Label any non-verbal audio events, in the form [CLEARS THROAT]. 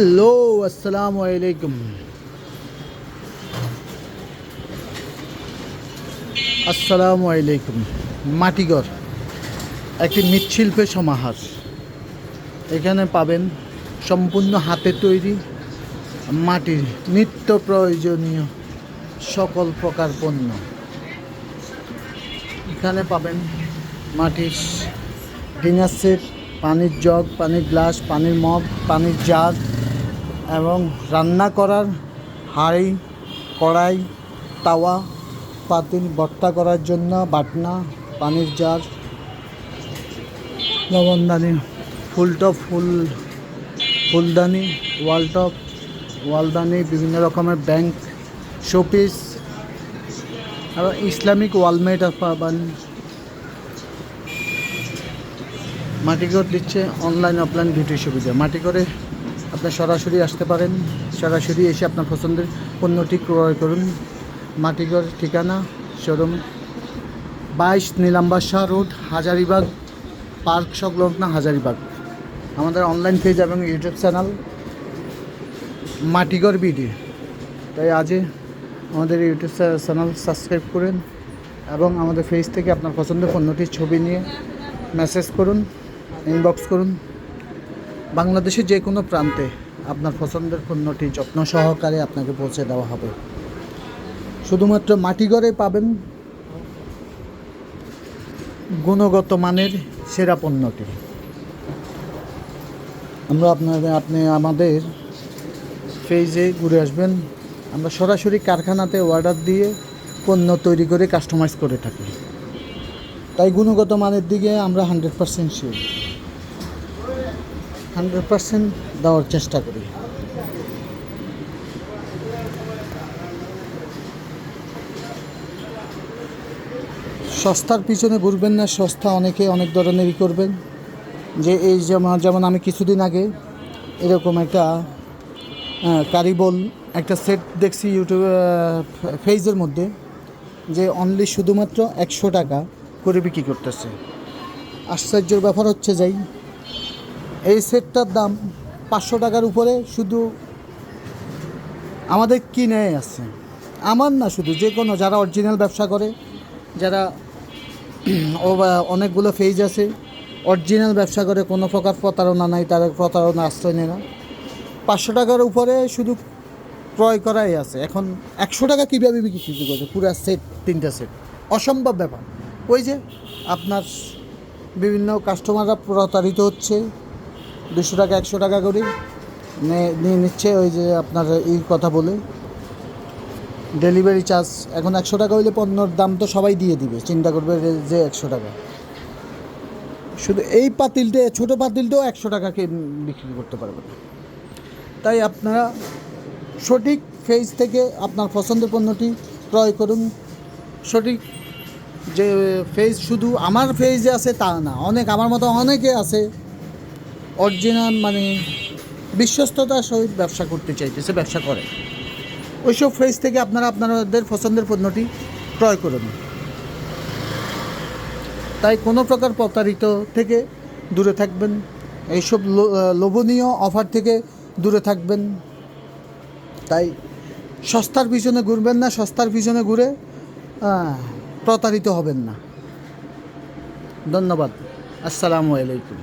Hello, আসসালামু আলাইকুম। আসসালামু আলাইকুম মাটিঘর একটি মৃৎশিল্পের সমাহার। এখানে পাবেন সম্পূর্ণ হাতে তৈরি মাটির নিত্য প্রয়োজনীয় সকল প্রকার পণ্য। এখানে পাবেন মাটির ডিনার সেট পানির জগ, পানির গ্লাস, পানির মগ, পানির জার এবং রান্না করার হাঁড়ি, কড়াই, তাওয়া, পাতিল, ভর্তা করার জন্য বাটনা, পানির জার লবণদানি ফুলটপ ফুল ফুলদানি ওয়ালটপ ওয়ালদানি বিভিন্ন রকমের ব্যাংক, শোপিস এবং ইসলামিক ওয়ালমেট পাবেন মাটি করে দিচ্ছে অনলাইন অফলাইন দুটি সুবিধা। মাটি করে আপনি সরাসরি আসতে পারেন। সরাসরি এসে আপনার পছন্দের পণ্যটি ক্রয় করুন। মাটিগড় ঠিকানা, শোরুম, বাইশ নীলাম্বার শাহ রোড, হাজারিবাগ, পার্ক সংলগ্ন হাজারিবাগ। আমাদের অনলাইন পেজ এবং ইউটিউব চ্যানেল মাটিগড় বিডি তাই আজই আমাদের ইউটিউব চ্যানেল সাবস্ক্রাইব করুন এবং আমাদের পেজ থেকে আপনার পছন্দের পণ্যটির ছবি নিয়ে মেসেজ করুন ইনবক্স করুন। বাংলাদেশের যে কোনো প্রান্তে আপনার পছন্দের পণ্যটি যত্ন সহকারে আপনাকে পৌঁছে দেওয়া হবে। শুধুমাত্র মাটিঘরে পাবেন গুণগত মানের সেরা পণ্যটি। আমরা আপনাদের, আপনি আমাদের ফেজে ঘুরে আসবেন। আমরা সরাসরি কারখানাতে অর্ডার দিয়ে পণ্য তৈরি করে কাস্টমাইজ করে থাকি। তাই গুণগত মানের দিকে আমরা hundred percent sure hundred percent দেওয়ার চেষ্টা করি। সস্তার পিছনে ঘুরবেন না, সস্তা অনেকে অনেক ধরনেরই করবেন। যে এই যেমন যেমন আমি কিছুদিন আগে এরকম একটা কারিবল একটা সেট দেখছি ইউটিউব ফেজের মধ্যে, যে অনলি শুধুমাত্র একশো টাকা করে বিক্রি করতেছে। আশ্চর্যের ব্যাপার হচ্ছে যাই এই সেটটার দাম পাঁচশো টাকার উপরে শুধু আমাদের কিনে আছে আমার না শুধু, যে কোনো যারা অরিজিনাল ব্যবসা করে, যারা [CLEARS THROAT] অনেকগুলো ফেজ আছে অরিজিনাল ব্যবসা করে, কোনো প্রকার প্রতারণা নাই, তারা প্রতারণা আশ্রয় নেয় না। পাঁচশো টাকার উপরে শুধু ক্রয় করাই আছে। এখন একশো টাকা কীভাবে বিক্রি করছে পুরো সেট তিনটা সেট অসম্ভব ব্যাপার। ওই যে আপনার বিভিন্ন কাস্টমাররা প্রতারিত হচ্ছে দুশো টাকা, একশো টাকা করে। নিয়ে নিচ্ছে ওই যে আপনার এই কথা বলে। ডেলিভারি চার্জ এখন একশো টাকা হইলে পণ্যর দাম তো সবাই দিয়ে দিবে। চিন্তা করবে যে- একশো টাকা। শুধু এই পাতিলটা, ছোটো পাতিলটাও একশো টাকাকে বিক্রি করতে পারবে না। তাই আপনারা সঠিক ফেজ থেকে আপনার পছন্দের পণ্যটি ক্রয় করুন। সঠিক যে ফেজ শুধু আমার ফেজে আছে তা না, অনেক, আমার মতো অনেকে আছে অরিজিনাল মানে বিশ্বস্ততার সহিত ব্যবসা করতে চাইতেছে, ব্যবসা করে। ওইসব ফেজ থেকে আপনারা আপনাদের পছন্দের পণ্যটি ক্রয় করুন তাই কোনো প্রকার প্রতারিত থেকে দূরে থাকবেন, এইসব লোভনীয় অফার থেকে দূরে থাকবেন। তাই সস্তার পিছনে ঘুরবেন না, সস্তার পিছনে ঘুরে প্রতারিত হবেন না। ধন্যবাদ। আসসালামু আলাইকুম।